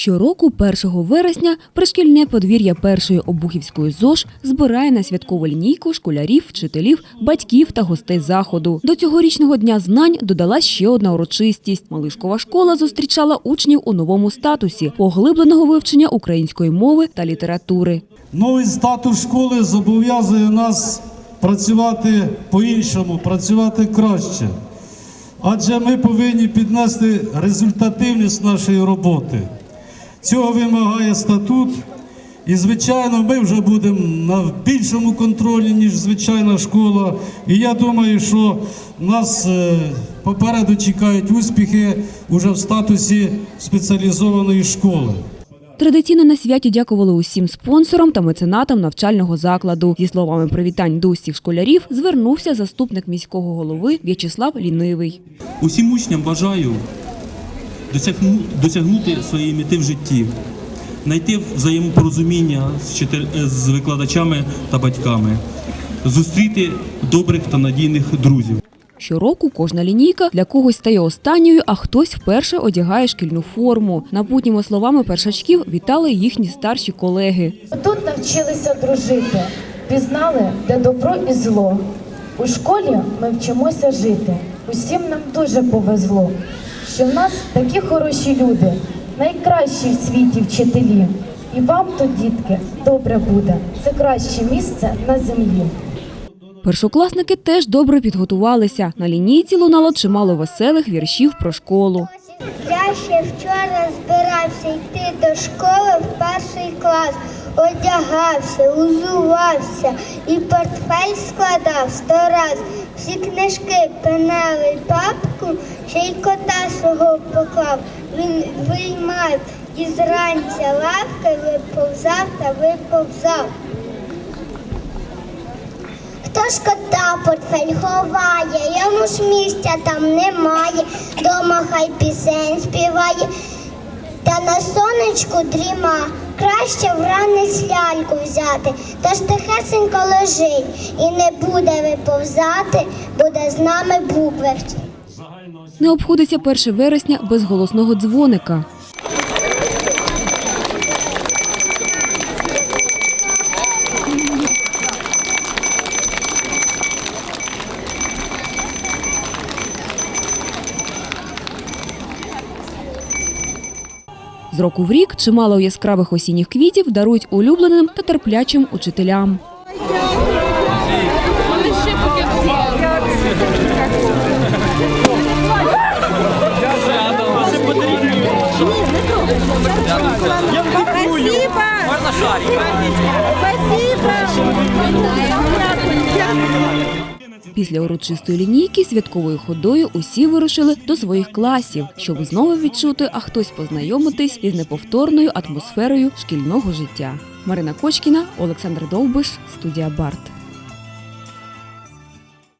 Щороку, 1 вересня, пришкільне подвір'я першої обухівської ЗОЖ збирає на святкову лінійку школярів, вчителів, батьків та гостей заходу. До цьогорічного дня знань додалась ще одна урочистість. Малишкова школа зустрічала учнів у новому статусі поглибленого вивчення української мови та літератури. Новий статус школи зобов'язує нас працювати по-іншому, працювати краще. Адже ми повинні піднести результативність нашої роботи. Цього вимагає статут. І, звичайно, ми вже будемо на більшому контролі, ніж звичайна школа. І я думаю, що нас е, попереду чекають успіхи уже в статусі спеціалізованої школи. Традиційно на святі дякували усім спонсорам та меценатам навчального закладу. Зі словами привітань до усіх школярів звернувся заступник міського голови В'ячеслав Лінивий. Усім учням бажаю досягнути своєї мети в житті, знайти взаємопорозуміння з, е, з викладачами та батьками, зустріти добрих та надійних друзів. Щороку кожна лінійка для когось стає останньою, а хтось вперше одягає шкільну форму. Напутніми словами першачків вітали їхні старші колеги. Тут навчилися дружити, пізнали, де добро і зло. У школі ми вчимося жити. Усім нам дуже повезло, що в нас такі хороші люди, найкращі в світі вчителі. І вам тут, дітки, добре буде. Це краще місце на землі. Першокласники теж добре підготувалися. На лінійці лунало чимало веселих віршів про школу. Я ще вчора збирався йти до школи в перший клас. Одягався, узувався і портфель складав сто раз. Всі книжки, пенели, папку, ще й кота свого поклав. Він виймав і зранця лавки виповзав та виповзав. Хто ж кота портфель ховає, йому ж місця там немає, дома хай пісень співає, та на сонечку дріма, краще вранець ляльку взяти, та ж тихесенько лежить і не буде виповзати, буде з нами буберт. Не обходиться 1 вересня без голосного дзвоника. Року в рік чимало яскравих осінніх квітів дарують улюбленим та терплячим учителям. Спасибо! Можно шарик? Після урочистої лінійки святковою ходою усі вирушили до своїх класів, щоб знову відчути, а хтось познайомитись із неповторною атмосферою шкільного життя. Марина Кочкіна, Олександр Довбиш, студія Барт.